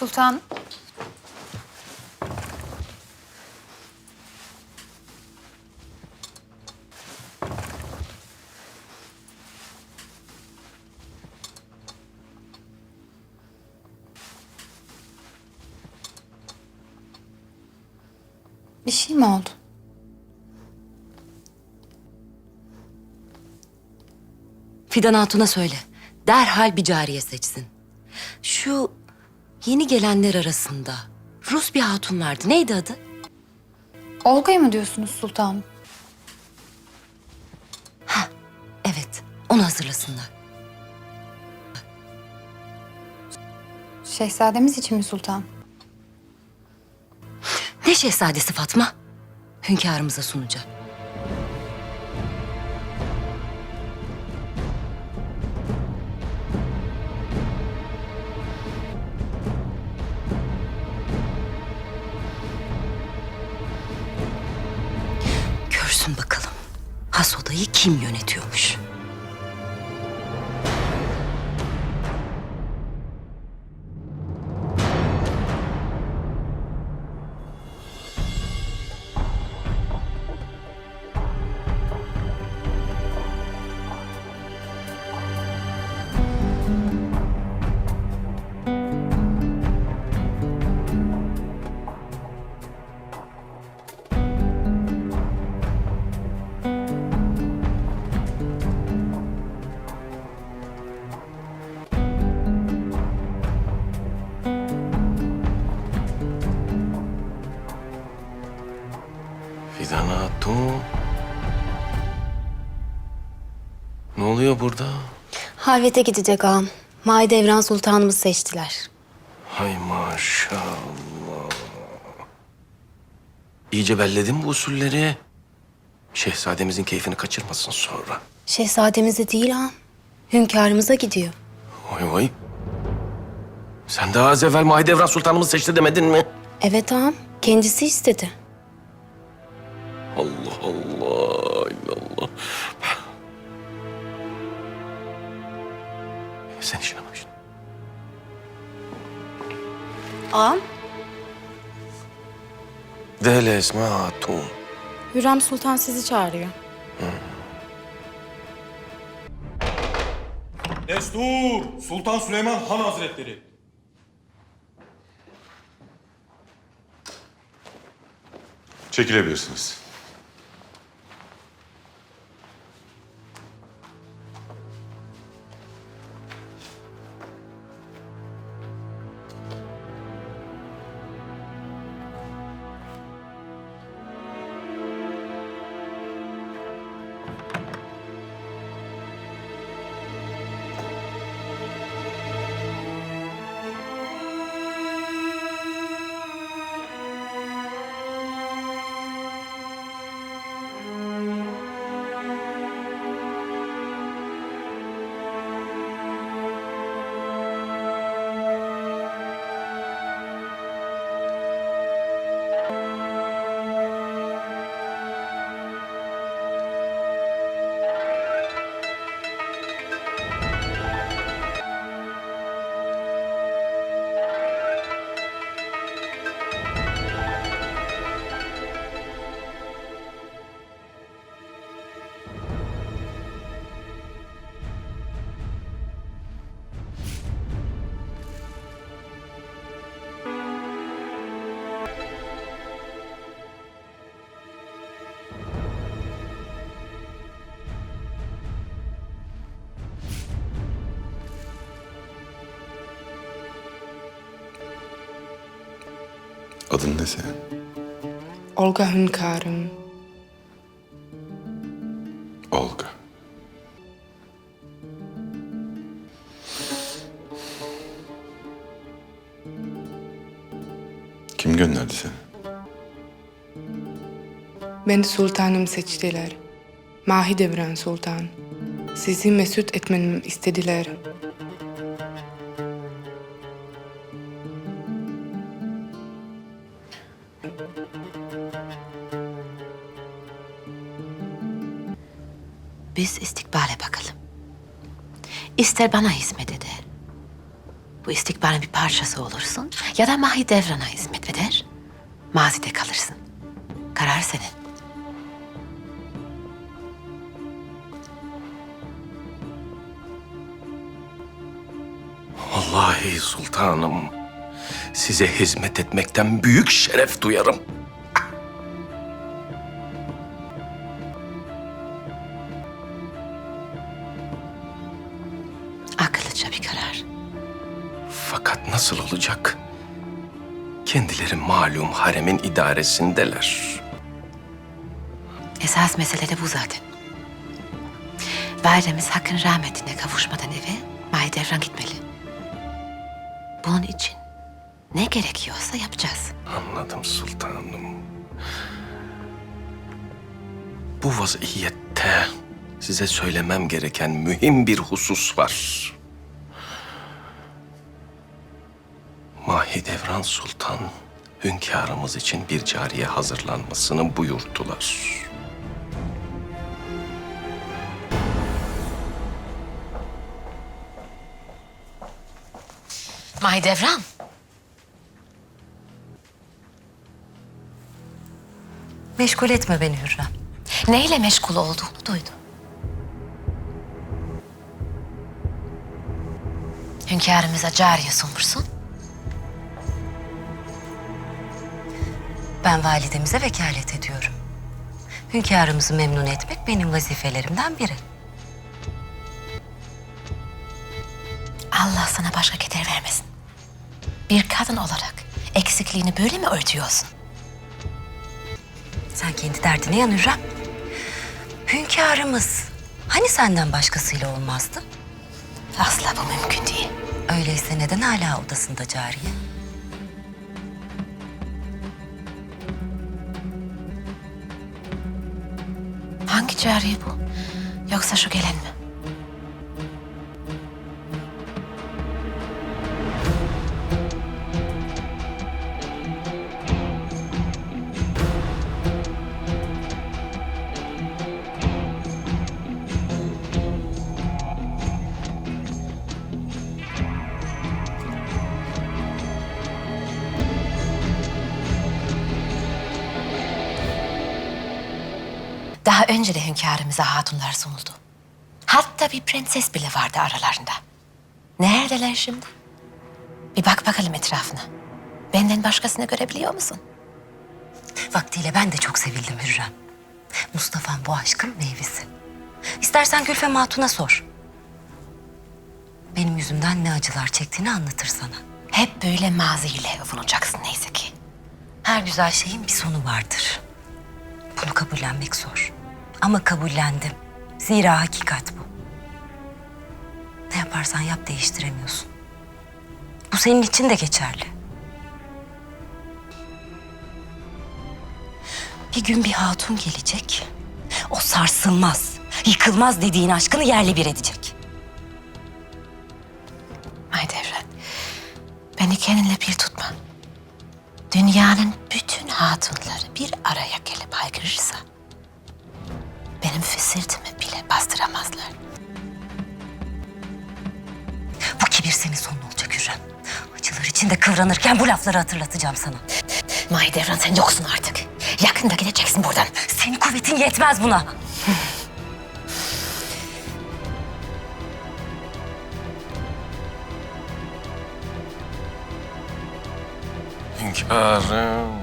Sultan. Bir şey mi oldu? Fidan Hatun'a söyle. Derhal bir cariye seçsin. Şu yeni gelenler arasında Rus bir hatun vardı. Neydi adı? Olga'yı mı diyorsunuz sultanım? Evet, onu hazırlasınlar. Şehzademiz için mi sultan? Ne şehzadesi Fatma? Hünkârımıza sunacak. Has odayı yönetiyormuş? Fidan Hatun. Ne oluyor burada? Halvete gidecek ağam. Mahidevran Sultanımız seçtiler. Hay maşallah. İyice belledin bu usulleri. Şehzademizin keyfini kaçırmasın sonra. Şehzademize değil ağam. Hünkârımıza gidiyor. Vay vay. Sen daha az evvel Mahidevran Sultanımız seçti demedin mi? Evet ağam. Kendisi istedi. Allah Allah illallah. Sen işine bak şimdi. Ağam? Dele Esma Hatun. Hürrem Sultan sizi çağırıyor. Destur! Sultan Süleyman Han Hazretleri. Çekilebilirsiniz. Adın ne senin? Olga hünkârım. Olga. Kim gönderdi seni? Beni sultanım seçtiler. Mahidevran Sultan. Sizi mesut etmemi istediler. Biz istikbale bakalım. İster bana hizmet eder. bu istikbalin bir parçası olursun ya da Mahidevran'a hizmet eder, mazide kalırsın. Karar senin. Vallahi sultanım. Size hizmet etmekten büyük şeref duyarım. Fakat nasıl olacak? Kendileri malum haremin idaresindeler. Esas mesele de bu zaten. Validemiz Hakk'ın rahmetine kavuşmadan eve Mahidevran gitmeli. Bunun için ne gerekiyorsa yapacağız. Anladım sultanım. Bu vaziyette size söylemem gereken mühim bir husus var. Mahidevran Sultan hünkârımız için bir cariye hazırlanmasını buyurdular. Mahidevran. Meşgul etme beni Hürrem. Neyle meşgul olduğunu duydum. Hünkârımıza cariye sunmuşsun. Ben validemize vekalet ediyorum. Hünkârımızı memnun etmek benim vazifelerimden biri. Allah sana başka keder vermesin. Bir kadın olarak eksikliğini böyle mi örtüyorsun? Sen kendi derdine yan Hürrem. Hünkârımız hani senden başkasıyla olmazdı? Asla bu mümkün değil. Öyleyse neden hala odasında cariye? Cariye bu? Yoksa şu gelen mi? Daha önce de hünkârımıza hatunlar sunuldu. Hatta bir prenses bile vardı aralarında. Neredeler şimdi? Bir bak bakalım etrafına. Benden başkasını görebiliyor musun? Vaktiyle ben de çok sevildim Hürrem. Mustafa'm bu aşkın meyvesi. İstersen Gülfem Hatun'a sor. Benim yüzümden ne acılar çektiğini anlatır sana. Hep böyle maziyle övünacaksın neyse ki. Her güzel şeyin bir sonu vardır. Bunu kabullenmek zor. Ama kabullendim. Zira hakikat bu. Ne yaparsan yap değiştiremiyorsun. Bu senin için de geçerli. Bir gün bir hatun gelecek. O sarsılmaz, yıkılmaz dediğin aşkını yerle bir edecek. Mahidevran, beni kendinle bir tutma. Dünyanın bütün hatunları bir araya gelip içinde kıvranırken bu lafları hatırlatacağım sana. Mahidevran sen yoksun artık. Yakında gideceksin buradan. Senin kuvvetin yetmez buna. Hünkârım.